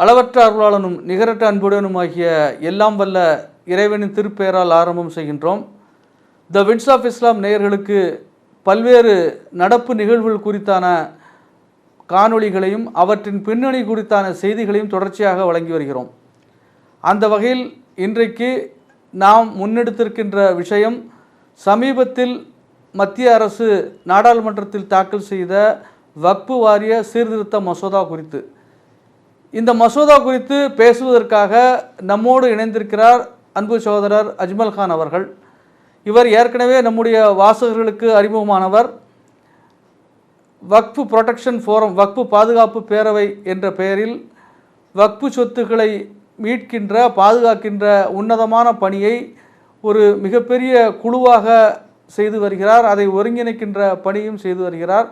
அளவற்ற அருளாளனும் நிகரற்ற அன்புடனுமாகிய எல்லாம் வல்ல இறைவனின் திருப்பெயரால் ஆரம்பம் செய்கின்றோம். த வின்ஸ் ஆஃப் இஸ்லாம் நேயர்களுக்கு பல்வேறு நடப்பு நிகழ்வுகள் குறித்தான காணொளிகளையும் அவற்றின் பின்னணி குறித்தான செய்திகளையும் தொடர்ச்சியாக வழங்கி வருகிறோம். அந்த வகையில் இன்றைக்கு நாம் முன்னெடுத்திருக்கின்ற விஷயம் சமீபத்தில் மத்திய அரசு நாடாளுமன்றத்தில் தாக்கல் செய்த வக்பு வாரிய சீர்திருத்த மசோதா குறித்து. இந்த மசோதா குறித்து பேசுவதற்காக நம்மோடு இணைந்திருக்கிறார் அன்பு சகோதரர் அஜ்மல் கான் அவர்கள். இவர் ஏற்கனவே நம்முடைய வாசகர்களுக்கு அறிமுகமானவர். வக்ஃபு புரொடெக்ஷன் ஃபோரம் வக்ஃபு பாதுகாப்பு பேரவை என்ற பெயரில் வக்ஃபு சொத்துக்களை மீட்கின்ற பாதுகாக்கின்ற உன்னதமான பணியை ஒரு மிகப்பெரிய குழுவாக செய்து வருகிறார். அதை ஒருங்கிணைக்கின்ற பணியும் செய்து வருகிறார்.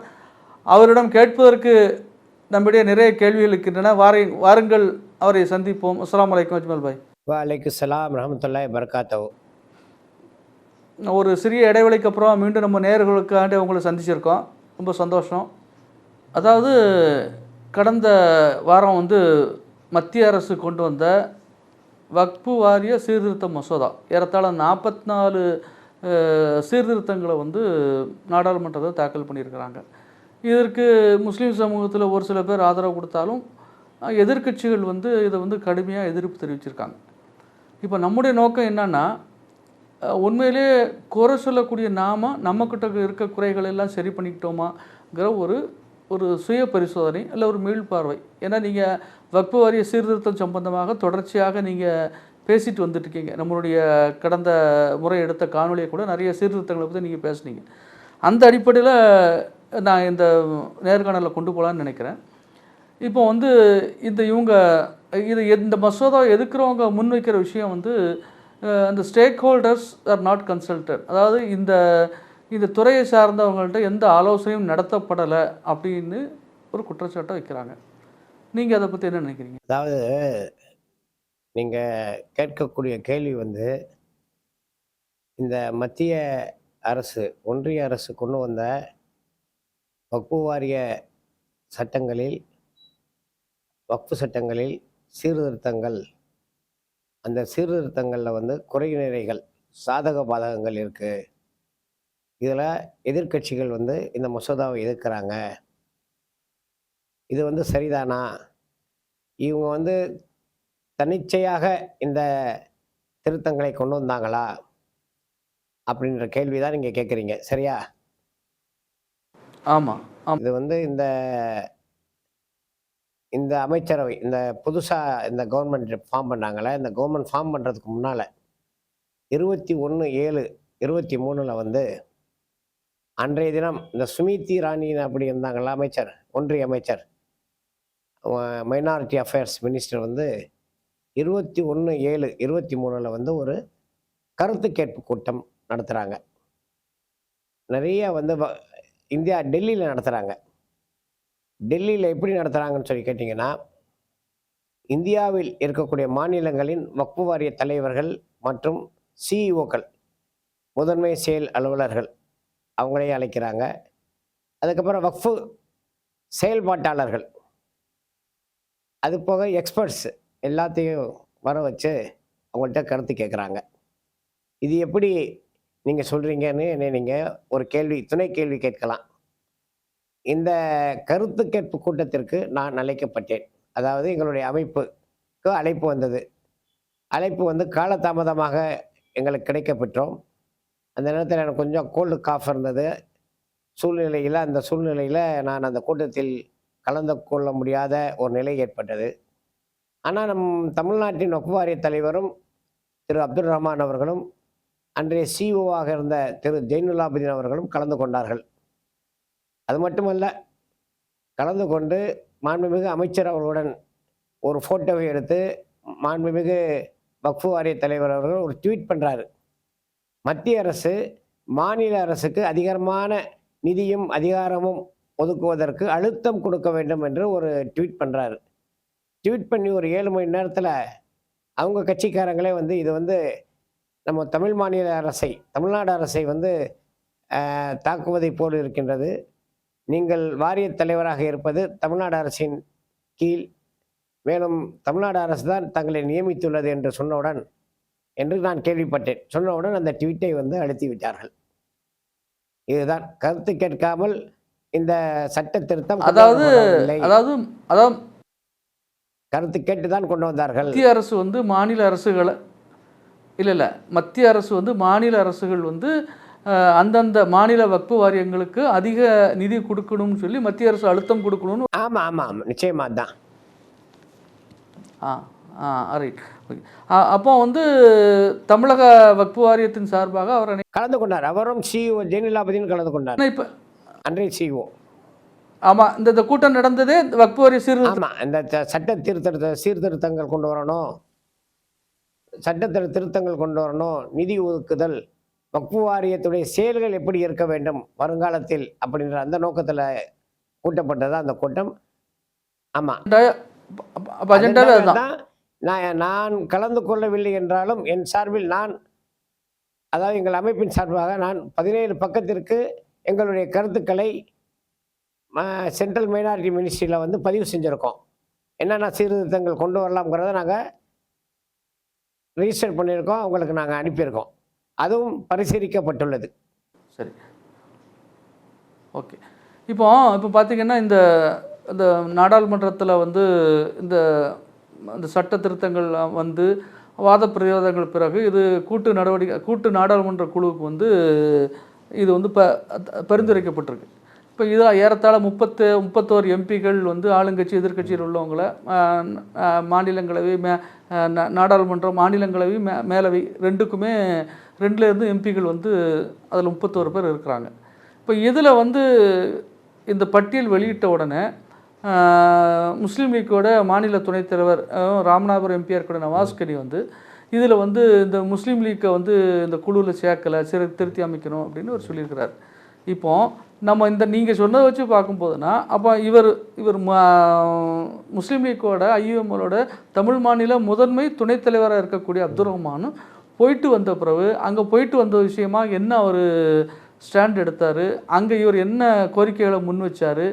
அவரிடம் கேட்பதற்கு நம்மிடையே நிறைய கேள்விகள் இருக்கின்றன. வாரை வாருங்கள் அவரை சந்திப்போம். அஸ்ஸலாமு அலைக்கும் அஜ்மல் பாய். வலைக்கு சலாம் ரஹமத்துல்லாய் பரகாத்தவு ஒரு சிறிய இடைவெளிக்கு அப்புறம் மீண்டும் நம்ம நேர்களுக்காண்டி உங்களை சந்திச்சிருக்கோம். ரொம்ப சந்தோஷம். அதாவது கடந்த வாரம் வந்து மத்திய அரசு கொண்டு வந்த வக்பு வாரிய சீர்திருத்த மசோதா ஏறத்தாழ நாற்பத்தி நாலு சீர்திருத்தங்களை வந்து நாடாளுமன்றத்தில் தாக்கல் பண்ணியிருக்கிறாங்க. இதற்கு முஸ்லீம் சமூகத்தில் ஒரு சில பேர் ஆதரவு கொடுத்தாலும் எதிர்கட்சிகள் எதிர்க்கட்சிகள் வந்து இதை வந்து கடுமையாக எதிர்ப்பு தெரிவிச்சிருக்காங்க. இப்போ நம்முடைய நோக்கம் என்னன்னா உண்மையிலே குறை சொல்லக்கூடிய நாம நம்மக்கிட்ட இருக்க குறைகள் எல்லாம் சரி பண்ணிக்கிட்டோமாங்கிற ஒரு ஒரு சுய பரிசோதனை இல்லை ஒரு மீள்பார்வை ஏன்னா நீங்கள் வக்பு வாரிய சீர்திருத்தம் சம்பந்தமாக தொடர்ச்சியாக நீங்கள் பேசிட்டு வந்துட்டுருக்கீங்க. நம்மளுடைய கடந்த முறை எடுத்த காணொலியை கூட நிறைய சீர்திருத்தங்களை பற்றி நீங்கள் பேசுனீங்க. அந்த அடிப்படையில் நான் இந்த நேர்காணலில் கொண்டு போகலான்னு நினைக்கிறேன். இப்போ வந்து இந்த இவங்க இது இந்த மசோதா எதுக்குறவங்க முன்வைக்கிற விஷயம் வந்து அந்த stakeholders are not consulted அதாவது இந்த இந்த துறையை சார்ந்தவங்கள்ட்ட எந்த ஆலோசனையும் நடத்தப்படலை அப்படின்னு ஒரு குற்றச்சாட்டை வைக்கிறாங்க. நீங்கள் அதை பற்றி என்ன நினைக்கிறீங்க? அதாவது நீங்கள் கேட்கக்கூடிய கேள்வி வந்து இந்த மத்திய அரசு ஒன்றிய அரசு கொண்டு வந்த வக்பு வாரிய சட்டங்களில் வக்ஃபு சட்டங்களில் சீர்திருத்தங்கள் அந்த சீர்திருத்தங்களில் வந்து குறை நிறைகள் சாதக பாதகங்கள் இருக்குது இதில் எதிர்க்கட்சிகள் வந்து இந்த மசோதாவை எதிர்க்கிறாங்க. இது வந்து சரிதானா? இவங்க வந்து தன்னிச்சையாக இந்த திருத்தங்களை கொண்டு வந்தாங்களா? அப்படின்ற கேள்வி தான் நீங்கள் கேட்குறீங்க சரியா? ஆமாம் இது வந்து இந்த இந்த அமைச்சரவை இந்த புதுசாக இந்த கவர்மெண்ட் ஃபார்ம் பண்ணாங்களே இந்த கவர்மெண்ட் ஃபார்ம் பண்ணுறதுக்கு முன்னால் இருபத்தி ஒன்று ஏழு இருபத்தி மூணில் வந்து அன்றைய தினம் இந்த சுமிதி ராணின்னு அப்படி இருந்தாங்களா அமைச்சர் ஒன்றிய அமைச்சர் மைனாரிட்டி அஃபேர்ஸ் மினிஸ்டர் வந்து இருபத்தி ஒன்று ஏழு இருபத்தி மூணில் வந்து ஒரு கருத்து கேட்பு கூட்டம் நடத்துகிறாங்க நிறைய வந்து வ- இந்தியா டெல்லியில் நடத்துகிறாங்க டெல்லியில் எப்படி நடத்துகிறாங்கன்னு சொல்லி கேட்டிங்கன்னா இந்தியாவில் இருக்கக்கூடிய மாநிலங்களின் வக்பு வாரிய தலைவர்கள் மற்றும் சிஇஓக்கள் முதன்மை செயல் அலுவலர்கள் அவங்களே அழைக்கிறாங்க. அதுக்கப்புறம் வக்ஃபு செயல்பாட்டாளர்கள் அது போக எக்ஸ்பர்ட்ஸ் எல்லாத்தையும் வர வச்சு அவங்கள்ட்ட கருத்து கேட்குறாங்க இது எப்படி நீங்கள் சொல்கிறீங்கன்னு என்னை நீங்கள் ஒரு கேள்வி துணை கேள்வி கேட்கலாம். இந்த கருத்து கேட்பு கூட்டத்திற்கு நான் அழைக்கப்பட்டேன். அதாவது எங்களுடைய அமைப்புக்கு அழைப்பு வந்தது. அழைப்பு வந்து காலதாமதமாக எங்களுக்கு கிடைக்கப்பெற்றோம். அந்த நேரத்தில் எனக்கு கொஞ்சம் கோல்டு காஃப் இருந்தது. சூழ்நிலையில் அந்த சூழ்நிலையில் நான் அந்த கூட்டத்தில் கலந்து கொள்ள முடியாத ஒரு நிலை ஏற்பட்டது. ஆனால் நம் தமிழ்நாட்டின் வக்ஃபு வாரிய தலைவரும் திரு அப்துல் ரஹ்மான் அவர்களும் அன்றைய சிஓவாக இருந்த திரு ஜெயினுலாபுதீன் அவர்களும் கலந்து கொண்டார்கள். அது மட்டுமல்ல கலந்து கொண்டு மாண்புமிகு அமைச்சர் அவர்களுடன் ஒரு ஃபோட்டோவை எடுத்து மாண்புமிகு வக்ஃபு வாரிய தலைவர் அவர்கள் ஒரு ட்வீட் பண்ணுறாரு மத்திய அரசு மாநில அரசுக்கு அதிகாரமான நிதியும் அதிகாரமும் ஒதுக்குவதற்கு அழுத்தம் கொடுக்க வேண்டும் என்று ஒரு ட்வீட் பண்ணுறாரு ட்வீட் பண்ணி ஒரு ஏழு மணி நேரத்தில் அவங்க கட்சிக்காரங்களே வந்து இது வந்து நம்ம தமிழ் மாநில அரசை தமிழ்நாடு அரசை வந்து தாக்குவதை போல் இருக்கின்றது. நீங்கள் வாரிய தலைவராக இருப்பது தமிழ்நாடு அரசின் கீழ். மேலும் தமிழ்நாடு அரசு தான் தங்களை நியமித்துள்ளது என்று சொன்னவுடன் என்று நான் கேள்விப்பட்டேன். சொன்னவுடன் அந்த ட்வீட்டை வந்து அழுத்தி விட்டார்கள். இதுதான். கருத்து கேட்காமல் இந்த சட்ட திருத்தம். அதாவது அதாவது கருத்து கேட்டு தான் கொண்டு வந்தார்கள். மத்திய அரசு வந்து மாநில அரசுகளை இல்லை இல்லை. மத்திய அரசு வந்து மாநில அரசுகள் வந்து அந்தந்த மாநில வக்பு வாரியங்களுக்கு அதிக நிதி கொடுக்கணும்னு சொல்லி மத்திய அரசு அழுத்தம் கொடுக்கணும்னு ஆமா ஆமா ஆமா. நிச்சயமா தான் ஆ ஆ ரைட் ஓகே. அப்போ வந்து தமிழக வக்பு வாரியத்தின் சார்பாக அவர் கலந்து கொண்டார். அவரும் சிஇஓ ஜெயலலிதாபதியும் கலந்து கொண்டார். இப்போ அன்றைய சிஇஓ. ஆமாம் இந்த கூட்டம் நடந்ததே வக்பு வாரிய சீர்திருத்தம். இந்த சட்ட திருத்த சீர்திருத்தங்கள் கொண்டு வரணும். சட்டத்தில் திருத்தங்கள் கொண்டு வரணும். நிதி ஒதுக்குதல் வக்ஃபு வாரியத்துடைய செயல்கள் எப்படி இருக்க வேண்டும் வருங்காலத்தில் அப்படின்ற அந்த நோக்கத்துல கூட்டப்பட்டதா அந்த கூட்டம். ஆமா. அப்போ அஜெண்டாவே அதுதான். தான் நான் நான் கலந்து கொள்ளவில்லை என்றாலும் என் சார்பில் நான் அதாவது எங்கள் அமைப்பின் சார்பாக நான் பதினேழு பக்கத்திற்கு எங்களுடைய கருத்துக்களை சென்ட்ரல் மைனாரிட்டி மினிஸ்ட்ரியில் வந்து பதிவு செஞ்சுருக்கோம். என்னென்ன சீர்திருத்தங்கள் கொண்டு வரலாம்ங்கிறத நாங்கள் ரிஜிஸ்டர் பண்ணியிருக்கோம் அவங்களுக்கு நாங்கள் அனுப்பியிருக்கோம். அதுவும் பரிசீலிக்கப்பட்டுள்ளது. சரி. ஓகே. இப்போ இப்போ பார்த்தீங்கன்னா இந்த இந்த நாடாளுமன்றத்தில் வந்து இந்த இந்த சட்ட திருத்தங்கள் வந்து வாத பிரயோதங்கள் பிறகு இது கூட்டு நடவடிக்கை கூட்டு நாடாளுமன்ற குழுவுக்கு வந்து இது வந்து ப பரிந்துரைக்கப்பட்டிருக்கு. இப்போ இதில் ஏறத்தாழ முப்பத்து முப்பத்தோரு எம்பிகள் வந்து ஆளுங்கட்சி எதிர்கட்சியில் உள்ளவங்களை மாநிலங்களவை மே நாடாளுமன்றம் மாநிலங்களவை மே மேலவை ரெண்டுக்குமே ரெண்டுலேருந்து எம்பிகள் வந்து அதில் முப்பத்தோரு பேர் இருக்கிறாங்க. இப்போ இதில் வந்து இந்த பட்டியல் வெளியிட்ட உடனே முஸ்லீம் லீக்கோட மாநில துணைத் தலைவர் ஆஹ், ராமநாதபுரம் எம்பிஆர் கூட நவாஸ்கனி வந்து இதில் வந்து இந்த முஸ்லீம் லீக்கை வந்து இந்த குழுவில் சேர்க்கலை சிறு திருத்தி அமைக்கணும் அப்படின்னு அவர் சொல்லியிருக்கிறார். இப்போது நம்ம இந்த நீங்கள் சொன்னதை வச்சு பார்க்கும்போதுனா அப்போ இவர் இவர் முஸ்லீம் லீக்கோட ஐயுஎம்எலோட தமிழ் மாநில முதன்மை துணைத் தலைவராக இருக்கக்கூடிய அப்துல் ரஹ்மானும் போயிட்டு வந்த பிறகு அங்கே போயிட்டு வந்த விஷயமா என்ன அவர் ஸ்டாண்ட் எடுத்தார் அங்கே இவர் என்ன கோரிக்கைகளை முன் வச்சார்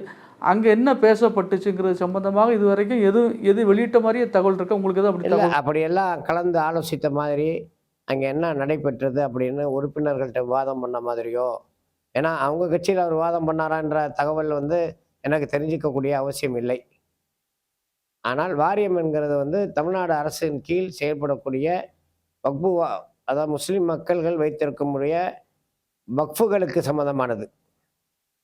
அங்கே என்ன பேசப்பட்டுச்சுங்கிறது சம்பந்தமாக இது வரைக்கும் எது எது வெளியிட்ட மாதிரியே தகவல் இருக்கா? உங்களுக்கு எதுவும் அப்படி அப்படியெல்லாம் கலந்து ஆலோசித்த மாதிரி அங்கே என்ன நடைபெற்றது அப்படின்னு உறுப்பினர்கள்ட்ட விவாதம் பண்ண மாதிரியோ ஏன்னா அவங்க கட்சியில் அவர் வாதம் பண்ணாரான்ற தகவல் வந்து எனக்கு தெரிஞ்சிக்கக்கூடிய அவசியம் இல்லை. ஆனால் வாரியம் என்கிறது வந்து தமிழ்நாடு அரசின் கீழ் செயல்படக்கூடிய வக்புவா அதாவது முஸ்லீம் மக்கள்கள் வைத்திருக்கக்கூடிய வக்ஃபுகளுக்கு சம்மந்தமானது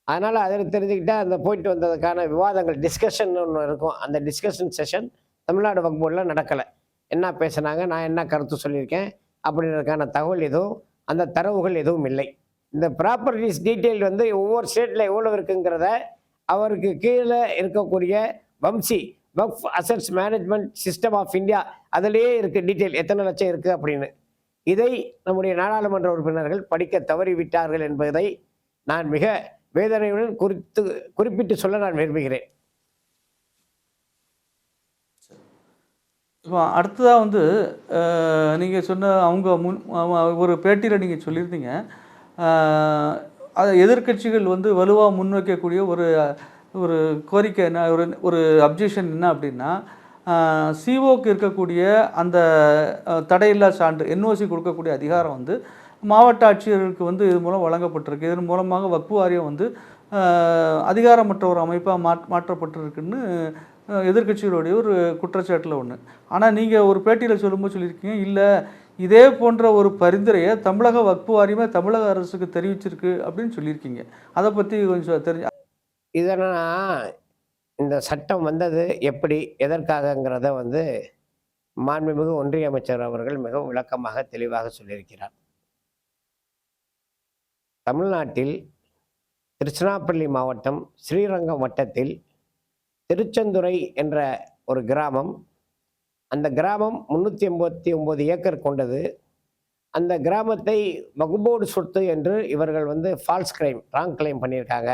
அதனால் அதில் தெரிஞ்சுக்கிட்டால் அந்த போயிட்டு வந்ததுக்கான விவாதங்கள் டிஸ்கஷன் ஒன்று இருக்கும். அந்த டிஸ்கஷன் செஷன் தமிழ்நாடு வக்போர்டில் நடக்கலை. என்ன பேசுனாங்க நான் என்ன கருத்து சொல்லியிருக்கேன் அப்படின்றதுக்கான தகவல் எதுவும் அந்த தரவுகள் எதுவும் இல்லை. இந்த ப்ராப்பர்ட்டிஸ் டீட்டெயில் வந்து ஒவ்வொரு ஸ்டேட்டில் எவ்வளோ இருக்குங்கிறத அவருக்கு கீழே இருக்கக்கூடிய Vamsi Waqf assets management system of India அதிலேயே இருக்குது டீட்டெயில் எத்தனை லட்சம் இருக்குது அப்படின்னு. இதை நம்முடைய நாடாளுமன்ற உறுப்பினர்கள் படிக்க தவறிவிட்டார்கள் என்பதை நான் மிக வேதனையுடன் குறித்து குறிப்பிட்டு சொல்ல நான் விரும்புகிறேன். இப்போ அடுத்ததாக வந்து நீங்கள் சொன்ன அவங்க முன் ஒரு பேட்டியில் நீங்கள் சொல்லியிருந்தீங்க. அது எதிர்க்கட்சிகள் வந்து வலுவாக முன்வைக்கக்கூடிய ஒரு ஒரு கோரிக்கை என்ன ஒரு ஒரு அப்ஜெக்ஷன் என்ன அப்படின்னா சிஓக்கு இருக்கக்கூடிய அந்த தடையில்லா சான்று என்ஓசி கொடுக்கக்கூடிய அதிகாரம் வந்து மாவட்ட ஆட்சியர்களுக்கு வந்து இது மூலம் வழங்கப்பட்டிருக்கு. இதன் மூலமாக வக்பு வாரியம் வந்து அதிகாரமற்ற ஒரு அமைப்பாக மாற் மாற்றப்பட்டிருக்குன்னு எதிர்கட்சிகளுடைய எதிர்க்கட்சிகளுடைய ஒரு குற்றச்சாட்டில் ஒன்று ஆனால் நீங்கள் ஒரு பேட்டியில் சொல்லும்போது சொல்லியிருக்கீங்க இல்லை இதே போன்ற ஒரு பரிந்துரையை தமிழக வக்பு வாரியமே தமிழக அரசுக்கு தெரிவிச்சிருக்கு அப்படின்னு சொல்லியிருக்கீங்க. அதை பற்றி கொஞ்சம் தெரிஞ்சு இதனா இந்த சட்டம் வந்தது எப்படி எதற்காகங்கிறத வந்து மாண்புமிகு ஒன்றிய அமைச்சர் அவர்கள் மிகவும் விளக்கமாக தெளிவாக சொல்லியிருக்கிறார். தமிழ்நாட்டில் திருச்சிராப்பள்ளி மாவட்டம் ஸ்ரீரங்கம் வட்டத்தில் திருச்செந்துறை என்ற ஒரு கிராமம் அந்த கிராமம் முந்நூற்றி எண்பத்தி ஒம்பது ஏக்கர் கொண்டது. அந்த கிராமத்தை வகுபோடு சொத்து என்று இவர்கள் வந்து ஃபால்ஸ் கிளைம் ராங் கிளைம் பண்ணியிருக்காங்க.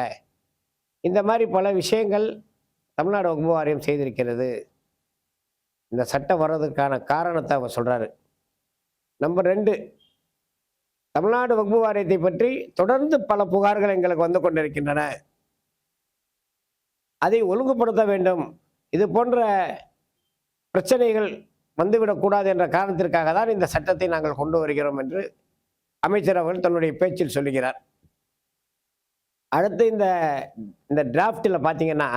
இந்த மாதிரி பல விஷயங்கள் தமிழ்நாடு வகுப்பு வாரியம் செய்திருக்கிறது. இந்த சட்டம் வர்றதுக்கான காரணத்தை அவர் சொல்கிறாரு நம்பர் ரெண்டு தமிழ்நாடு வகுப்பு வாரியத்தை பற்றி தொடர்ந்து பல புகார்கள் எங்களுக்கு வந்து கொண்டிருக்கின்றன. அதை ஒழுங்குபடுத்த வேண்டும். இது போன்ற பிரச்சனைகள் வந்துவிடக்கூடாது என்ற காரணத்திற்காக தான் இந்த சட்டத்தை நாங்கள் கொண்டு வருகிறோம் என்று அமைச்சர் அவர்கள் தன்னுடைய பேச்சில் சொல்லுகிறார். அடுத்து இந்த இந்த டிராஃப்டில் பார்த்தீங்கன்னா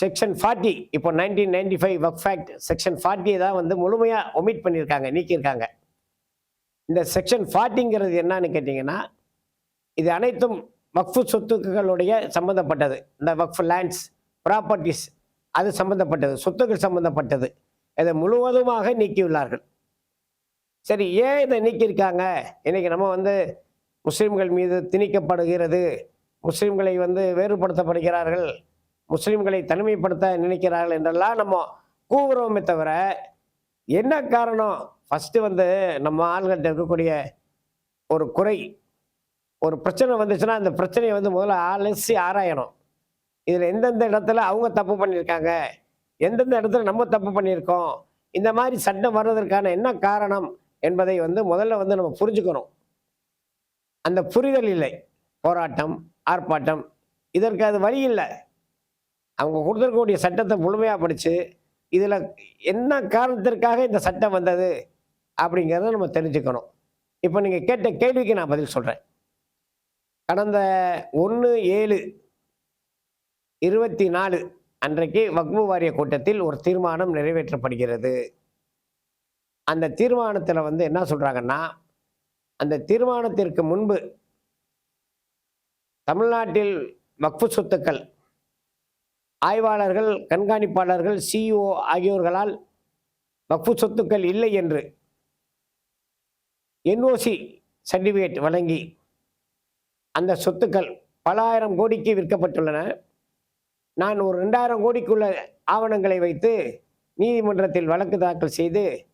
செக்ஷன் ஃபார்ட்டி இப்போ நைன்டீன் நைன்டி ஃபைவ் ஒர்க் ஃபேக்ட் செக்ஷன் ஃபார்ட்டியை தான் வந்து முழுமையாக ஒமிட் பண்ணியிருக்காங்க நீக்கியிருக்காங்க. இந்த செக்ஷன் ஃபார்ட்டிங்கிறது என்னன்னு கேட்டிங்கன்னா இது அனைத்தும் வக்ஃபு சொத்துக்களுடைய சம்மந்தப்பட்டது இந்த வக்ஃபு லேண்ட்ஸ் ப்ராப்பர்ட்டிஸ் அது சம்மந்தப்பட்டது சொத்துக்கள் சம்மந்தப்பட்டது இதை முழுவதுமாக நீக்கியுள்ளார்கள். சரி ஏன் இதை நீக்கியிருக்காங்க? இன்னைக்கு நம்ம வந்து முஸ்லீம்கள் மீது திணிக்கப்படுகிறது. முஸ்லீம்களை வந்து வேறுபடுத்தப்படுகிறார்கள். முஸ்லீம்களை தனிமைப்படுத்த நினைக்கிறார்கள் என்றெல்லாம் நம்ம கூவுறோமே தவிர என்ன காரணம்? ஃபஸ்ட்டு வந்து நம்ம ஆள்கிட்ட இருக்கக்கூடிய ஒரு குறை. ஒரு பிரச்சனை வந்துச்சுன்னா அந்த பிரச்சனையை வந்து முதல்ல அலசி ஆராயணும். இதில் எந்தெந்த இடத்துல அவங்க தப்பு பண்ணியிருக்காங்க எந்தெந்த இடத்துல நம்ம தப்பு பண்ணியிருக்கோம் இந்த மாதிரி சட்டம் வர்றதற்கான என்ன காரணம் என்பதை வந்து முதல்ல வந்து நம்ம புரிஞ்சுக்கணும். அந்த புரிதல் இல்லை. போராட்டம் ஆர்ப்பாட்டம் இதற்கு அது வழி இல்லை. அவங்க கொடுத்துருக்கக்கூடிய சட்டத்தை முழுமையாக படித்து இதில் என்ன காரணத்திற்காக இந்த சட்டம் வந்தது அப்படிங்கிறத நம்ம தெரிஞ்சுக்கணும். இப்போ நீங்கள் கேட்ட கேள்விக்கு நான் பதில் சொல்கிறேன் கடந்த ஒன்று ஏழு இருபத்தி நாலு அன்றைக்கு வக்பு வாரிய கூட்டத்தில் ஒரு தீர்மானம் நிறைவேற்றப்படுகிறது. அந்த தீர்மானத்தில் வந்து என்ன சொல்கிறாங்கன்னா அந்த தீர்மானத்திற்கு முன்பு தமிழ்நாட்டில் வக்ஃபு சொத்துக்கள் ஆய்வாளர்கள் கண்காணிப்பாளர்கள் சிஇஓ ஆகியோர்களால் வக்ஃபு சொத்துக்கள் இல்லை என்று என்ஓசி சர்டிஃபிகேட் வழங்கி அந்த சொத்துக்கள் பல ஆயிரம் கோடிக்கு விற்கப்பட்டுள்ளன. நான் ஒரு ரெண்டாயிரம் கோடிக்குள்ள ஆவணங்களை வைத்து நீதிமன்றத்தில் வழக்கு தாக்கல் செய்து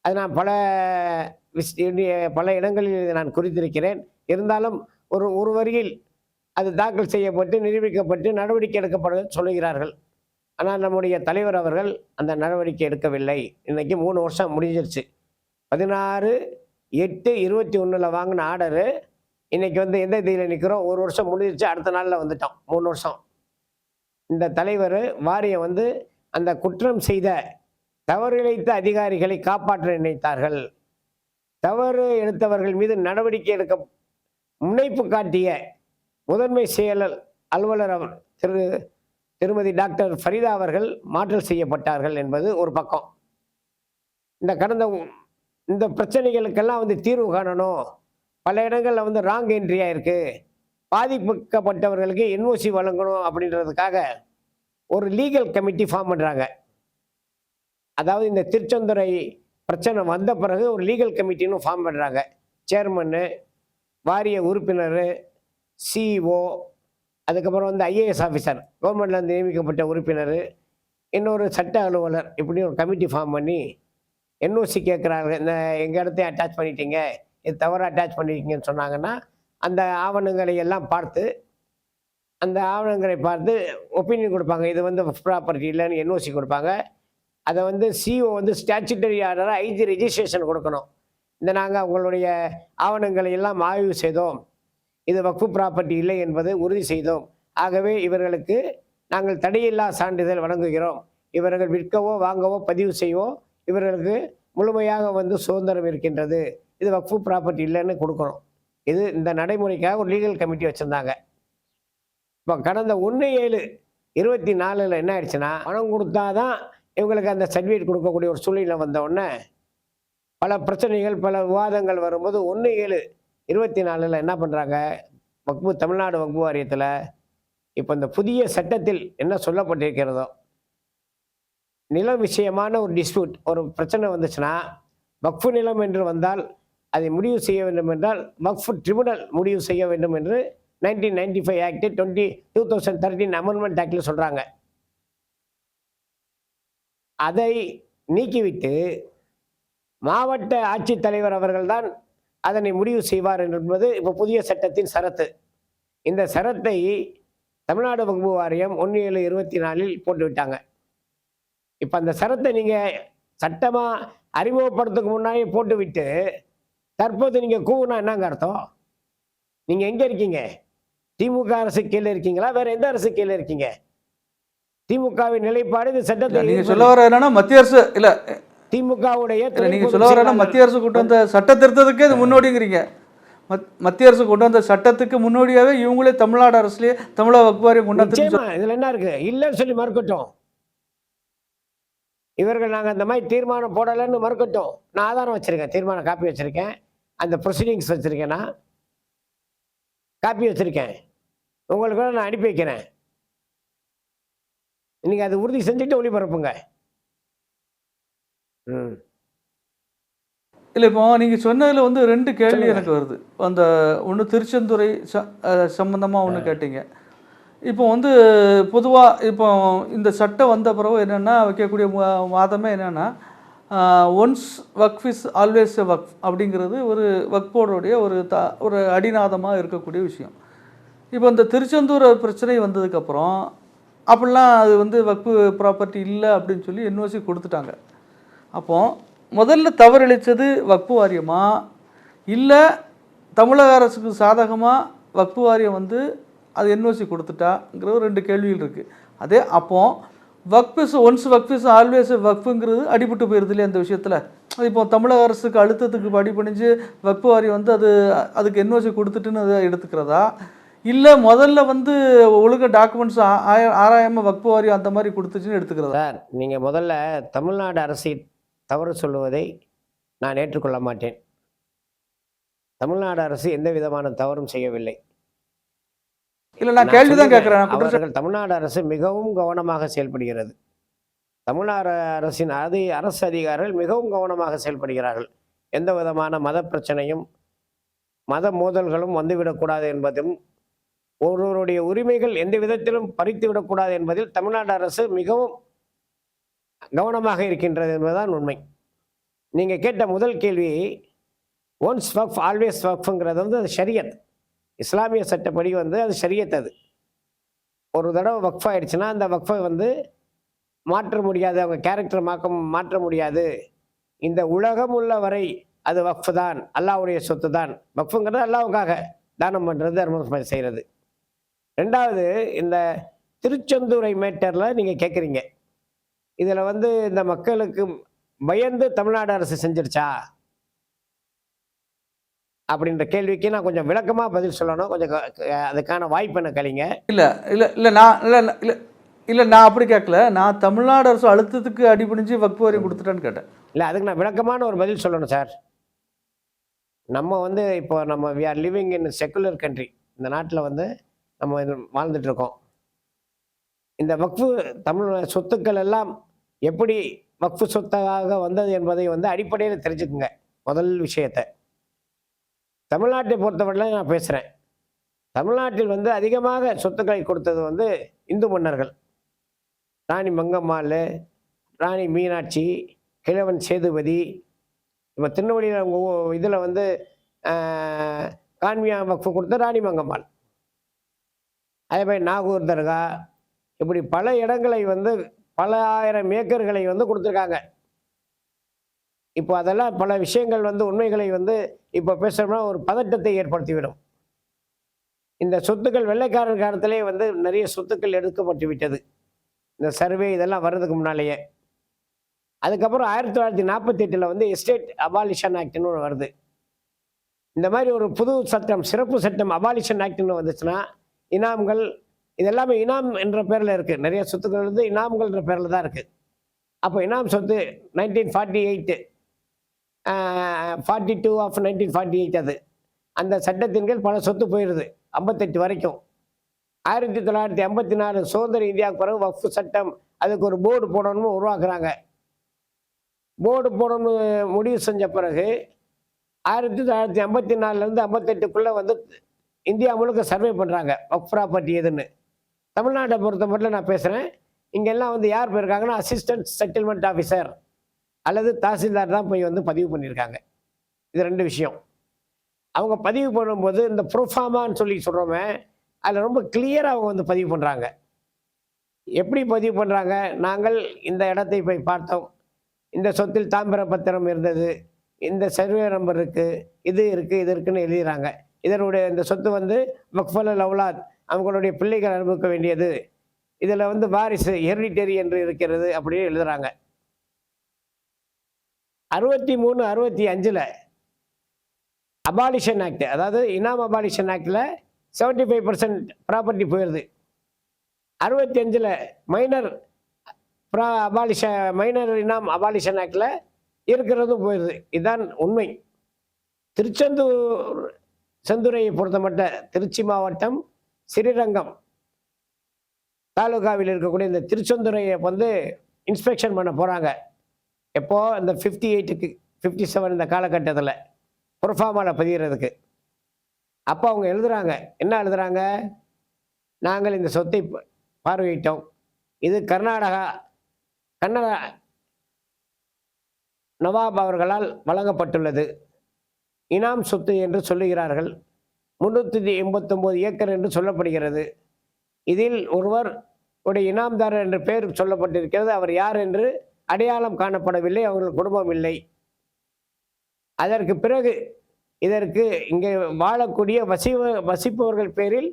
அது நான் பல விஷ்- பல இடங்களில் இதை நான் குறித்திருக்கிறேன். இருந்தாலும் ஒரு ஒரு வரியில் அது தாக்கல் செய்யப்பட்டு நிரூபிக்கப்பட்டு நடவடிக்கை எடுக்கப்படும் சொல்லுகிறார்கள். ஆனால் நம்முடைய தலைவர் அவர்கள் அந்த நடவடிக்கை எடுக்கவில்லை. இன்றைக்கி மூணு வருஷம் முடிஞ்சிருச்சு. பதினாறு எட்டு இருபத்தி ஒன்றில் வாங்கின ஆர்டரு. இன்றைக்கி வந்து எந்த இதில் நிற்கிறோம் ஒரு வருஷம் முடிஞ்சிருச்சு அடுத்த நாளில் வந்துட்டோம். மூணு வருஷம். இந்த தலைவர் வாரியம் வந்து அந்த குற்றம் செய்த தவறு இழைத்த அதிகாரிகளை காப்பாற்ற நினைத்தார்கள். தவறு எடுத்தவர்கள் மீது நடவடிக்கை எடுக்க முனைப்பு காட்டிய முதன்மை செயலர் அலுவலர் அவர் திரு திருமதி டாக்டர் ஃபரிதா அவர்கள் மாற்றல் செய்யப்பட்டார்கள் என்பது ஒரு பக்கம். இந்த கடந்த இந்த பிரச்சனைகளுக்கெல்லாம் வந்து தீர்வு காணணும். பல இடங்களில் வந்து ராங் என்ட்ரியாக இருக்குது பாதிக்கப்பட்டவர்களுக்கு என்ஓசி வழங்கணும் அப்படின்றதுக்காக ஒரு லீகல் கமிட்டி ஃபார்ம் பண்ணுறாங்க அதாவது இந்த திருச்செந்துறை பிரச்சனை வந்த பிறகு ஒரு லீகல் கமிட்டின்னு ஃபார்ம் பண்ணுறாங்க சேர்மன்னு வாரிய உறுப்பினர் சிஇஓ அதுக்கப்புறம் வந்து ஐஏஎஸ் ஆஃபீஸர் கவர்மெண்ட்லேருந்து நியமிக்கப்பட்ட உறுப்பினர் இன்னொரு சட்ட அலுவலர் இப்படி ஒரு கமிட்டி ஃபார்ம் பண்ணி என்ஓசி கேட்குறாங்க இந்த எங்கள் இடத்தையும் அட்டாச் பண்ணிட்டீங்க. இது தவறாக அட்டாச் பண்ணிட்டீங்கன்னு சொன்னாங்கன்னா அந்த ஆவணங்களை எல்லாம் பார்த்து அந்த ஆவணங்களை பார்த்து ஒப்பீனியன் கொடுப்பாங்க. இது வந்து ப்ராப்பர்ட்டி இல்லைன்னு என்ஓசி கொடுப்பாங்க. அதை வந்து சிஓ வந்து ஸ்டாச்சுட்டரி ஆர்டராக ஐஜி ரெஜிஸ்ட்ரேஷன் கொடுக்கணும். இந்த நாங்கள் உங்களுடைய ஆவணங்களை எல்லாம் ஆய்வு செய்தோம். இது வக்ஃபு ப்ராப்பர்ட்டி இல்லை என்பதை உறுதி செய்தோம். ஆகவே இவர்களுக்கு நாங்கள் தடையில்லா சான்றிதழ் வழங்குகிறோம். இவர்கள் விற்கவோ வாங்கவோ பதிவு செய்யவோ இவர்களுக்கு முழுமையாக வந்து சுதந்திரம் இருக்கின்றது. இது வக்ஃபு ப்ராப்பர்ட்டி இல்லைன்னு கொடுக்கணும். இது இந்த நடைமுறைக்காக ஒரு லீகல் கமிட்டி வச்சுருந்தாங்க. இப்போ கடந்த ஒன்று ஏழு இருபத்தி நாலில் என்ன ஆயிடுச்சுன்னா பணம் கொடுத்தா தான் இவங்களுக்கு அந்த சர்டிஃபிகேட் கொடுக்கக்கூடிய ஒரு சூழ்நிலை வந்தவுடனே பல பிரச்சனைகள் பல விவாதங்கள் வரும்போது ஒன்று ஏழு இருபத்தி நாலில் என்ன பண்ணுறாங்க வக்பு தமிழ்நாடு வக்பு வாரியத்தில் இப்போ இந்த புதிய சட்டத்தில் என்ன சொல்லப்பட்டிருக்கிறதோ நிலம் விஷயமான ஒரு டிஸ்பியூட் ஒரு பிரச்சனை வந்துச்சுன்னா வக்ஃபு நிலம் என்று வந்தால் அதை முடிவு செய்ய வேண்டும் என்றால் வக்ஃபு ட்ரிபுனல் முடிவு செய்ய வேண்டும் என்று nineteen ninety five act twenty two thousand thirteen amendment ஆக்டில் சொல்கிறாங்க அதை நீக்கிவிட்டு மாவட்ட ஆட்சித்தலைவர் அவர்கள்தான் அதனை முடிவு செய்வார் என்பது இப்போ புதிய சட்டத்தின் சரத்து. இந்த சரத்தை தமிழ்நாடு வகுப்பு வாரியம் ஒன்று ஏழு இருபத்தி நாலில் போட்டுவிட்டாங்க. இப்போ அந்த சரத்தை நீங்கள் சட்டமாக அறிமுகப்படுத்துக்கு முன்னாடி போட்டுவிட்டு தற்போது நீங்கள் கூவுனா என்னங்க அர்த்தம்? நீங்கள் எங்கே இருக்கீங்க? திமுக அரசு கீழே இருக்கீங்களா? வேற எந்த அரசு கீழே இருக்கீங்க? திமுகவின் நிலைப்பாடு இந்த சட்டத்தை நீங்க. சொல்ல வர என்னன்னா மத்திய அரசு இல்ல திமுகவுடைய நீங்க சொல்ல வர மத்திய அரசு கொண்டு வந்த சட்ட திருத்தத்துக்கே இது முன்னோடிங்கிறீங்க. மத்- மத்திய அரசு கொண்டு வந்த சட்டத்துக்கு முன்னோடியாவே இவங்களே தமிழ்நாடு அரசுலயே தமிழக வக்ஃபு வாரியம் கொண்டு வந்து இதுல என்ன இருக்கு? இல்லைன்னு சொல்லி மறுக்கட்டும். இவர்கள் நாங்க அந்த மாதிரி தீர்மானம் போடலைன்னு மறுக்கட்டும். நான் ஆதாரம் வச்சிருக்கேன் தீர்மான காப்பி வச்சிருக்கேன். அந்த ப்ரொசீடிங்ஸ் வச்சிருக்கேன்னா காப்பி வச்சிருக்கேன். உங்களுக்கு நான் அனுப்பி வைக்கிறேன். நீங்க அதை உறுதி செஞ்சுட்டு ஒளிபரப்புங்க. ம். இல்லை இப்போ நீங்கள் சொன்னதில் வந்து ரெண்டு கேள்வி. எனக்கு வருது. அந்த ஒன்று திருச்செந்துறை ச சம்மந்தமாக ஒன்று கேட்டீங்க. இப்போ வந்து பொதுவாக இப்போ இந்த சட்டம் வந்த பிறகு என்னென்னா வைக்கக்கூடிய வாதமே என்னென்னா once Waqf is always a Waqf அப்படிங்கிறது ஒரு வக்ஃபோடைய ஒரு த ஒரு அடிநாதமாக இருக்கக்கூடிய விஷயம். இப்போ இந்த திருச்செந்தூர் பிரச்சனை வந்ததுக்கப்புறம் அப்படிலாம் அது வந்து வக்ஃபு ப்ராப்பர்ட்டி இல்லை அப்படின்னு சொல்லி என்ஓசி கொடுத்துட்டாங்க. அப்போ முதல்ல தவறளித்தது வக்ஃபு வாரியமா? இல்லை தமிழக அரசுக்கு சாதகமாக வக்ஃபு வாரியம் வந்து அது என்ஓசி கொடுத்துட்டாங்கிற ஒரு ரெண்டு கேள்விகள் இருக்குது அதே அப்போது வக்ஃபிஸ் ஒன்ஸ் வக்ஃபிஸ் ஆல்வேஸ் வக்ஃபுங்கிறது அடிபட்டு போயிருது இல்லையா அந்த விஷயத்தில்? இப்போ தமிழக அரசுக்கு அழுத்தத்துக்கு அடிபணிஞ்சு வக்ஃபு வாரி வந்து அது அதுக்கு என்ஓசி கொடுத்துட்டுன்னு அதை எடுத்துக்கிறதா? இல்லை முதல்ல வந்து ஒழுங்க டாக்குமெண்ட்ஸ் ஆராயாமல் வக்ஃபு வாரியம் அந்த மாதிரி கொடுத்துச்சுன்னு எடுத்துக்கிறதா? சார் நீங்கள் முதல்ல தமிழ்நாடு அரசை தவறு சொல்லுவதை நான் ஏற்றுக்கொள்ள மாட்டேன். தமிழ்நாடு அரசு எந்த விதமான தவறும் செய்யவில்லை. இல்லை நான் கேள்வி தான் கேட்குறேன். அவர்கள் தமிழ்நாடு அரசு மிகவும் கவனமாக செயல்படுகிறது. தமிழ்நாடு அரசின் அதி அரசு அதிகாரிகள் மிகவும் கவனமாக செயல்படுகிறார்கள். எந்த விதமான மத பிரச்சனையும் மத மோதல்களும் வந்துவிடக்கூடாது என்பதும் ஒருவருடைய உரிமைகள் எந்த விதத்திலும் பறித்து விடக்கூடாது என்பதில் தமிழ்நாடு அரசு மிகவும் கவனமாக இருக்கின்றது என்பதுதான் உண்மை. நீங்கள் கேட்ட முதல் கேள்வி ஒன்ஸ் வக்ஃப் ஆல்வேஸ் வக்ஃபுங்கிறது வந்து அது ஷரியத். இஸ்லாமிய சட்டப்படி வந்து அது ஷரியத் அது ஒரு தடவை வக்ஃப் ஆயிடுச்சுன்னா அந்த வக்ஃபை வந்து மாற்ற முடியாது. அவங்க கேரக்டர் மாக்க மாற்ற முடியாது. இந்த உலகம் உள்ள வரை அது வக்ஃபு தான் அல்லாவுடைய சொத்து தான் வக்ஃபுங்கிறது அல்லாவுக்காக தானம் பண்ணுறது தர்மம் செய்கிறது ரெண்டாவது இந்த திருச்செந்தூரை மேட்டரில் நீங்கள் கேட்குறீங்க இதில் வந்து இந்த மக்களுக்கு பயந்து தமிழ்நாடு அரசு செஞ்சிருச்சா? அப்படின்ற கேள்விக்கு நான் கொஞ்சம் விளக்கமாக பதில் சொல்லணும். கொஞ்சம் அதுக்கான வாய்ப்பு எனக்கு கழிங்க. இல்லை இல்லை இல்லை நான் இல்லை இல்லை இல்லை நான் அப்படி கேட்கல. நான் தமிழ்நாடு அரசு அழுத்தத்துக்கு அடிபணிஞ்சு வக்ஃபு வாரியம் கொடுத்துட்டேன்னு கேட்டேன். இல்லை அதுக்கு நான் விளக்கமான ஒரு பதில் சொல்லணும் சார். நம்ம வந்து இப்போ நம்ம we are living in secular country இந்த நாட்டில் வந்து நம்ம இது வாழ்ந்துட்டு இருக்கோம். இந்த வக்ஃபு தமிழ் சொத்துக்கள் எல்லாம் எப்படி வக்ஃபு சொத்தாக வந்தது என்பதை வந்து அடிப்படையில் தெரிஞ்சுக்குங்க. முதல் விஷயத்தை. தமிழ்நாட்டை பொறுத்தவரையில நான் பேசுகிறேன் தமிழ்நாட்டில் வந்து அதிகமாக சொத்துக்களை கொடுத்தது வந்து இந்து மன்னர்கள். ராணி மங்கம்மாள் ராணி மீனாட்சி கிழவன் சேதுபதி இப்போ திருநெல்வேலியில் இதில் வந்து கான்மியா வக்ஃபு கொடுத்த ராணி மங்கம்மாள். அதே மாதிரி நாகூர் தர்கா இப்படி பல இடங்களை வந்து பல ஆயிரம் ஏக்கர்களை வந்து கொடுத்துருக்காங்க. இப்போ அதெல்லாம் பல விஷயங்கள் வந்து உண்மைகளை வந்து இப்போ பேசுகிறோம்னா ஒரு பதட்டத்தை ஏற்படுத்திவிடும். இந்த சொத்துக்கள் வெள்ளைக்காரர் காலத்திலே வந்து நிறைய சொத்துக்கள் எடுக்கப்பட்டு விட்டது. இந்த சர்வே இதெல்லாம் வர்றதுக்கு முன்னாலேயே. அதுக்கப்புறம் ஆயிரத்தி தொள்ளாயிரத்தி நாற்பத்தி எட்டில் வந்து எஸ்டேட் அபாலிஷன் ஆக்ட்னு ஒன்று வருது. இந்த மாதிரி ஒரு புது சட்டம் சிறப்பு சட்டம் அபாலிஷன் ஆக்ட்னு வந்துச்சுன்னா இனாம்கள் இதெல்லாமே இனாம் என்ற பேரில் இருக்குது நிறைய சொத்துக்கள் வந்து இனாம்கள்ன்ற பேரில் தான் இருக்குது அப்போ இனாம் சொத்து nineteen forty eight forty two of nineteen forty eight அது. அந்த சட்டத்தின் கீழ் பல சொத்து போயிடுது ஐம்பத்தெட்டு வரைக்கும். ஆயிரத்தி தொள்ளாயிரத்தி ஐம்பத்தி நாலு சுதந்திர இந்தியாவுக்கு பிறகு வஃப் சட்டம் அதுக்கு ஒரு போர்டு போடணும்னு உருவாக்குறாங்க. போர்டு போடணும்னு முடிவு செஞ்ச பிறகு ஆயிரத்தி தொள்ளாயிரத்தி ஐம்பத்தி நாலுலேருந்து ஐம்பத்தெட்டுக்குள்ளே வந்து இந்தியா முழுக்க சர்வே பண்ணுறாங்க வஃப் ப்ராப்பர்ட்டி எதுன்னு. தமிழ்நாட்டை பொறுத்த மட்டும் நான் பேசுகிறேன் இங்கெல்லாம் வந்து யார் போயிருக்காங்கன்னா அசிஸ்டன்ட் செட்டில்மெண்ட் ஆஃபீஸர் அல்லது தாசில்தார் தான் போய் வந்து பதிவு பண்ணியிருக்காங்க. இது ரெண்டு விஷயம். அவங்க பதிவு பண்ணும்போது இந்த ப்ரூஃபாமான்னு சொல்லி சொல்கிறோமே அதில் ரொம்ப கிளியராக அவங்க வந்து பதிவு பண்ணுறாங்க எப்படி பதிவு பண்ணுறாங்க நாங்கள் இந்த இடத்தை போய் பார்த்தோம். இந்த சொத்தில் தாம்பர பத்திரம் இருந்தது. இந்த சர்வே நம்பர் இருக்குது இது இருக்குது இது இருக்குன்னு எழுதுகிறாங்க இதனுடைய இந்த சொத்து வந்து மக்ஃபல் லவ்லாத் அவங்களுடைய பிள்ளைகள் அனுபவிக்க வேண்டியது. இதில் வந்து வாரிசு ஹெரிடிட்டரி என்று இருக்கிறது அப்படின்னு எழுதுகிறாங்க அறுபத்தி மூணு அறுபத்தி அஞ்சில் அபாலிஷன் ஆக்ட் அதாவது இனாம் அபாலிஷன் ஆக்டில் செவன்டி ஃபைவ் பர்சன்ட் ப்ராப்பர்ட்டி போயிடுது அறுபத்தி அஞ்சில் மைனர் ப்ரா அபாலிஷ மைனர் இனாம் அபாலிஷன் ஆக்டில் இருக்கிறதும் போயிடுது இதுதான் உண்மை. திருச்செந்தூர் செந்துறையை பொறுத்தமட்ட திருச்சி மாவட்டம் ஸ்ரீரங்கம் தாலுகாவில் இருக்கக்கூடிய இந்த திருச்செந்துறையை வந்து இன்ஸ்பெக்ஷன் பண்ண போகிறாங்க எப்போ இந்த ஃபிஃப்டி எயிட்டுக்கு ஃபிஃப்டி செவன் இந்த காலகட்டத்தில் புரஃபாமாவில் பதிகிறதுக்கு அப்போ அவங்க எழுதுகிறாங்க என்ன எழுதுகிறாங்க நாங்கள் இந்த சொத்தை பார்வையிட்டோம். இது கர்நாடகா கன்னடா நவாப் அவர்களால் வழங்கப்பட்டுள்ளது. இனாம் சொத்து என்று சொல்லுகிறார்கள். முன்னூற்றி எண்பத்தொம்போது ஏக்கர் என்று சொல்லப்படுகிறது. இதில் ஒருவர் உடைய இனாம்தாரர் என்ற பெயர் சொல்லப்பட்டிருக்கிறது. அவர் யார் என்று அடையாளம் காணப்படவில்லை அவர்கள் குடும்பம் இல்லை. அதற்கு பிறகு இதற்கு இங்கே வாழக்கூடிய வசிவ வசிப்பவர்கள் பேரில்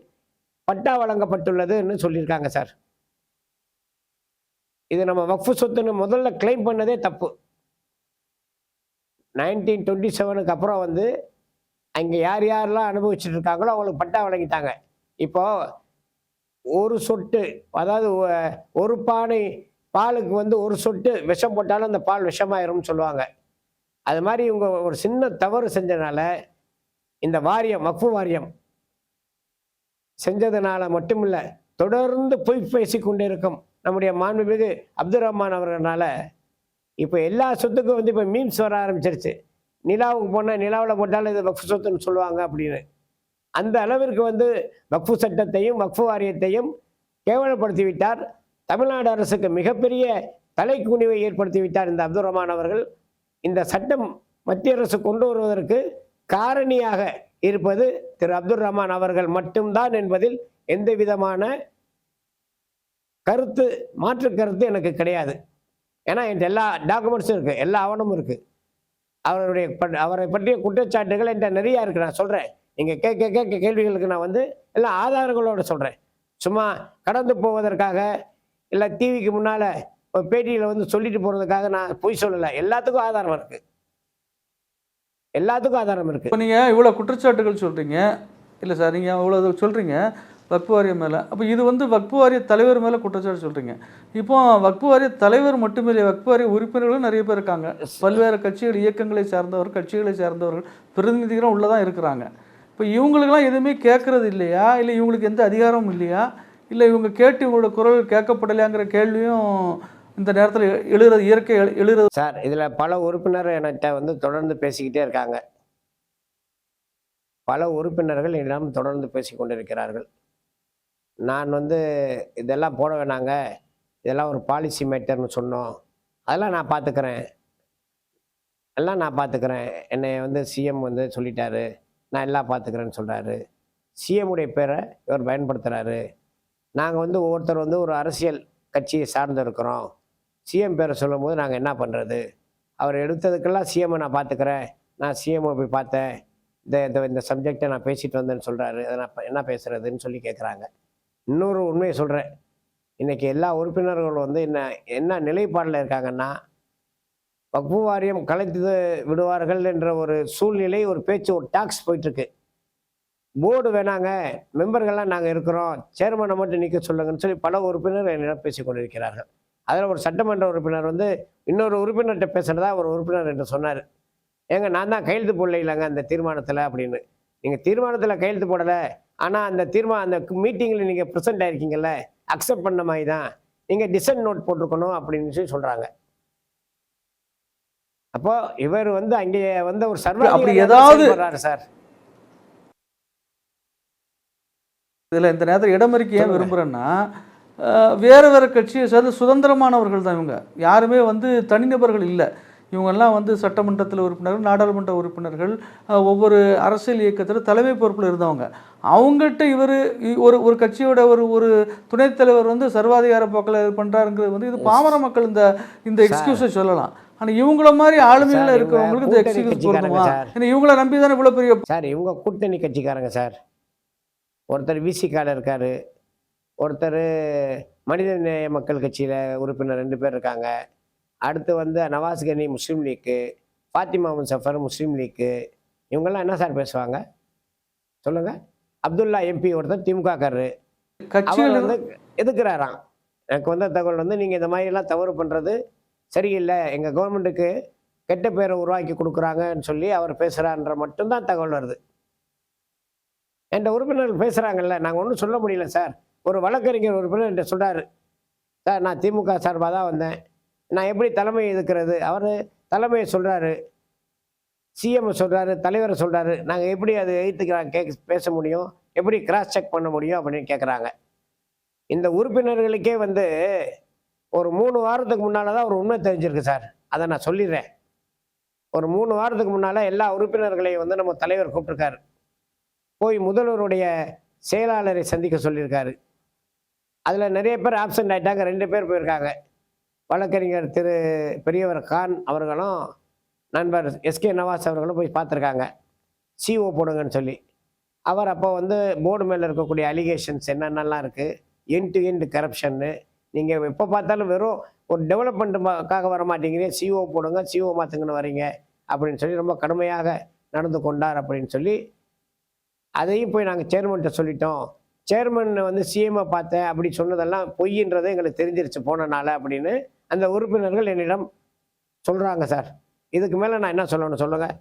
பட்டா வழங்கப்பட்டுள்ளதுன்னு சொல்லியிருக்காங்க சார். இது நம்ம வக்ஃபு சொத்துன்னு முதல்ல கிளைம் பண்ணதே தப்பு. நைன்டீன் டுவெண்ட்டி செவனுக்கு அப்புறம் வந்து அங்கே யார் யாரெல்லாம் அனுபவிச்சுட்டு இருக்காங்களோ அவங்களுக்கு பட்டா வழங்கிட்டாங்க. இப்போ ஒரு சொட்டு அதாவது ஒரு பானை பாலுக்கு வந்து ஒரு சொட்டு விஷம் போட்டாலும் அந்த பால் விஷமாயிரும்னு சொல்லுவாங்க. அது மாதிரி இவங்க ஒரு சின்ன தவறு செஞ்சனால இந்த வாரியம் வக்ஃபு வாரியம் செஞ்சதுனால மட்டுமில்ல தொடர்ந்து பொய் பேசி கொண்டிருக்கும் நம்முடைய மாண்புமிகு அப்துல் ரஹ்மான் அவர்களால இப்போ எல்லா சொத்துக்கும் வந்து இப்போ மீம்ஸ் வர ஆரம்பிச்சிருச்சு. நிலாவுக்கு போனால் நிலாவில் போட்டாலும் இது வக்ஃபு சொத்துன்னு சொல்லுவாங்க அப்படின்னு. அந்த அளவிற்கு வந்து வக்ஃபு சட்டத்தையும் வக்ஃபு வாரியத்தையும் கேவலப்படுத்தி விட்டார் தமிழ்நாடு அரசுக்கு மிகப்பெரிய தலைக்குனிவை ஏற்படுத்தி விட்டார் இந்த அப்துல் ரஹ்மான் அவர்கள். இந்த சட்டம் மத்திய அரசு கொண்டு வருவதற்கு காரணியாக இருப்பது திரு அப்துல் ரஹ்மான் அவர்கள் மட்டும்தான் என்பதில் எந்த விதமான கருத்து மாற்று கருத்து எனக்கு கிடையாது. ஏன்னா என்கிட்ட எல்லா டாக்குமெண்ட்ஸும் இருக்குது எல்லா ஆவணமும் இருக்குது அவருடைய அவரை பற்றிய குற்றச்சாட்டுகள் என்கிட்ட நிறையா இருக்குது நான் சொல்கிறேன் நீங்கள் கேட்க கேட்க கேள்விகளுக்கு நான் வந்து எல்லா ஆதாரங்களோடு சொல்கிறேன் சும்மா கடந்து போவதற்காக இல்லை டிவிக்கு முன்னால் பேட்டியில் வந்து சொல்லிட்டு போகிறதுக்காக நான் பொய் சொல்லலை. எல்லாத்துக்கும் ஆதாரம் இருக்குது எல்லாத்துக்கும் ஆதாரம் இருக்குது இப்போ நீங்கள் இவ்வளோ குற்றச்சாட்டுகள் சொல்கிறீங்க இல்லை சார் நீங்கள் இவ்வளோ சொல்கிறீங்க வக்பு வாரியம் மேலே. அப்போ இது வந்து வக்பு வாரிய தலைவர் மேலே குற்றச்சாட்டு சொல்கிறீங்க இப்போ வக்பு வாரிய தலைவர் மட்டுமில்லை வக்பு வாரிய உறுப்பினர்களும் நிறைய பேர் இருக்காங்க. பல்வேறு கட்சிகள் இயக்கங்களை சார்ந்தவர் கட்சிகளை சார்ந்தவர்கள் பிரதிநிதிகளும் உள்ளே தான் இருக்கிறாங்க. இப்போ இவங்களுக்கெல்லாம் எதுவுமே கேட்கறது இல்லையா? இல்லை இவங்களுக்கு எந்த அதிகாரமும் இல்லையா? இல்லை இவங்க கேட்டு இவங்களோட குரல் கேட்கப்படலையாங்கிற கேள்வியும் இந்த நேரத்தில் எழுகிறது இயற்கை எழுகிறது சார் இதில் பல உறுப்பினர் என்கிட்ட வந்து தொடர்ந்து பேசிக்கிட்டே இருக்காங்க. பல உறுப்பினர்கள் என்னிடம் தொடர்ந்து பேசி கொண்டிருக்கிறார்கள். நான் வந்து இதெல்லாம் போட வேணாங்க. இதெல்லாம் ஒரு பாலிசி மேட்டர்னு சொன்னோம். அதெல்லாம் நான் பார்த்துக்கிறேன் எல்லாம் நான் பார்த்துக்கிறேன் என்னை வந்து சிஎம் வந்து சொல்லிட்டாரு. நான் எல்லாம் பார்த்துக்கிறேன்னு சொல்கிறாரு சிஎம்முடைய பேரை இவர் பயன்படுத்துகிறாரு நாங்கள் வந்து ஒவ்வொருத்தர் வந்து ஒரு அரசியல் கட்சியை சார்ந்து இருக்கிறோம் சிஎம் பேரை சொல்லும்போது நாங்கள் என்ன பண்ணுறது அவர் எடுத்ததுக்கெல்லாம் சிஎம்மை நான் பார்த்துக்கிறேன் நான் சிஎம்ஐ போய் பார்த்தேன். இந்த இந்த இந்த சப்ஜெக்டை நான் பேசிட்டு வந்தேன்னு சொல்கிறாரு அதை நான் என்ன பேசுகிறதுன்னு சொல்லி கேட்குறாங்க இன்னொரு உண்மையை சொல்கிறேன் இன்றைக்கி எல்லா உறுப்பினர்களும் வந்து என்ன என்ன நிலைப்பாடில் இருக்காங்கன்னா வக்பு வாரியம் கலைத்து விடுவார்கள் என்ற ஒரு சூழ்நிலை ஒரு பேச்சு ஒரு டாக்ஸ் போயிட்டுருக்கு போர்டு வேணாங்க. மெம்பர்கள்லாம் நாங்கள் இருக்கிறோம். சேர்மனை மட்டும் நிற்க சொல்லுங்கன்னு சொல்லி பல உறுப்பினர் என்னிடம் பேசிக் கொண்டிருக்கிறார்கள். அதில் ஒரு சட்டமன்ற உறுப்பினர் வந்து இன்னொரு உறுப்பினர்கிட்ட பேசுனதா ஒரு உறுப்பினர் என்று சொன்னார். ஏங்க நான் தான் கையெழுத்து போடல இல்லைங்க அந்த தீர்மானத்தில் அப்படின்னு. நீங்கள் தீர்மானத்தில் கையெழுத்து போடலை. ஆனால் அந்த தீர்மா அந்த மீட்டிங்கில் நீங்கள் ப்ரெசென்ட் ஆயிருக்கீங்கல்ல. அக்செப்ட் பண்ண மாதிரி தான். நீங்கள் டிசன் நோட் போட்டிருக்கணும் அப்படின்னு சொல்லி சொல்கிறாங்க அப்போ இவர் வந்து அங்கே வந்து ஒரு சர்வ அப்படி ஏதாவது- சார். இதில் இந்த நேரத்தில் இடமறிக்க ஏன். விரும்புகிறேன்னா வேறு வேறு கட்சியை சேர்ந்து சுதந்திரமானவர்கள் தான் இவங்க. யாருமே வந்து தனிநபர்கள் இல்லை. இவங்கெல்லாம் வந்து சட்டமன்றத்தில் உறுப்பினர்கள் நாடாளுமன்ற உறுப்பினர்கள் ஒவ்வொரு அரசியல் இயக்கத்தில் தலைமை பொறுப்பில் இருந்தவங்க. அவங்ககிட்ட இவர் ஒரு ஒரு கட்சியோட ஒரு ஒரு துணைத் தலைவர் வந்து சர்வாதிகார போக்கில் பண்ணுறாருங்கிறது வந்து இது பாமர மக்கள் இந்த இந்த எக்ஸ்கியூஸை சொல்லலாம். ஆனால் இவங்கள மாதிரி ஆளுமையில் இவங்க இருக்கிறவங்களுக்கு இந்த எக்ஸ்கியூஸ் பொருந்துமா. ஏன்னா இவங்கள நம்பி தானே இவ்வளோ பெரிய சார் இவங்க கூட்டணி கட்சிக்காரங்க சார் ஒருத்தர் விசிகால இருக்காரு. ஒருத்தர் மனிதநேய மக்கள் கட்சியில் உறுப்பினர் ரெண்டு பேர் இருக்காங்க. அடுத்து வந்து நவாஸ் கனி முஸ்லீம் லீக்கு ஃபாத்திமா முசஃபர் முஸ்லீம் லீக்கு இவங்கெல்லாம் என்ன சார் பேசுவாங்க? சொல்லுங்கள் அப்துல்லா எம்பி ஒருத்தர் திமுகக்காரரு. அவர் வந்து எதுக்குறாராம்? எனக்கு வந்த தகவல் வந்து நீங்கள் இந்த மாதிரிலாம் தவறு பண்ணுறது சரியில்லை. எங்கள் கவர்மெண்ட்டுக்கு கெட்ட பேரை உருவாக்கி கொடுக்குறாங்கன்னு சொல்லி அவர் பேசுகிறான்ற மட்டும்தான் தகவல் வருது. என்ற உறுப்பினர்கள் பேசுகிறாங்கல்ல நாங்கள் ஒன்றும் சொல்ல முடியல சார். ஒரு வழக்கறிஞர் உறுப்பினர் என்கிட்ட சொல்கிறார் சார் நான் திமுக சார்பாக தான் வந்தேன். நான் எப்படி தலைமை இருக்கிறது அவர் தலைமையை சொல்கிறாரு சிஎம் சொல்கிறாரு தலைவரை சொல்கிறாரு நாங்கள் எப்படி அது எழுத்துக்கிறாங்க கேக் பேச முடியும்? எப்படி கிராஸ் செக் பண்ண முடியும்? அப்படின்னு கேட்குறாங்க இந்த உறுப்பினர்களுக்கே வந்து ஒரு மூணு வாரத்துக்கு முன்னால் தான் ஒரு உண்மை தெரிஞ்சிருக்கு சார். அதை நான் சொல்லிடுறேன். ஒரு மூணு வாரத்துக்கு முன்னால் எல்லா உறுப்பினர்களையும் வந்து நம்ம தலைவர் கூப்பிட்டுருக்காரு. போய் முதல்வருடைய செயலாளரை சந்திக்க சொல்லியிருக்காரு. அதில் நிறைய பேர் ஆப்சண்ட் ஆகிட்டாங்க ரெண்டு பேர் போயிருக்காங்க. வழக்கறிஞர் திரு பெரியவர் கான் அவர்களும் நண்பர் எஸ்கே நவாஸ் அவர்களும் போய் பார்த்துருக்காங்க. சிஓ போடுங்கன்னு சொல்லி. அவர் அப்போ வந்து போர்டு மேலே இருக்கக்கூடிய அலிகேஷன்ஸ் என்னென்னலாம் இருக்குது என் டு எண்ட் கரப்ஷன்னு நீங்கள் எப்போ பார்த்தாலும் வெறும் ஒரு டெவலப்மெண்ட்டுக்காக வர மாட்டேங்கிறீங்க சிஓ போடுங்க. சிஓ மாற்றுங்கன்னு வரீங்க. அப்படின்னு சொல்லி ரொம்ப கடுமையாக நடந்து கொண்டார் அப்படின்னு சொல்லி அதையும் போய் நாங்கள் சேர்மன்கிட்ட சொல்லிட்டோம். சேர்மன் வந்து சிஎம்ஐ பார்த்தேன் அப்படி சொன்னதெல்லாம் பொய்ன்றதை எங்களுக்கு தெரிஞ்சிருச்சு போனனால அப்படின்னு அந்த உறுப்பினர்கள் என்னிடம் சொல்கிறாங்க சார். இதுக்கு மேலே நான் என்ன சொல்லணும் சொல்லுங்கள்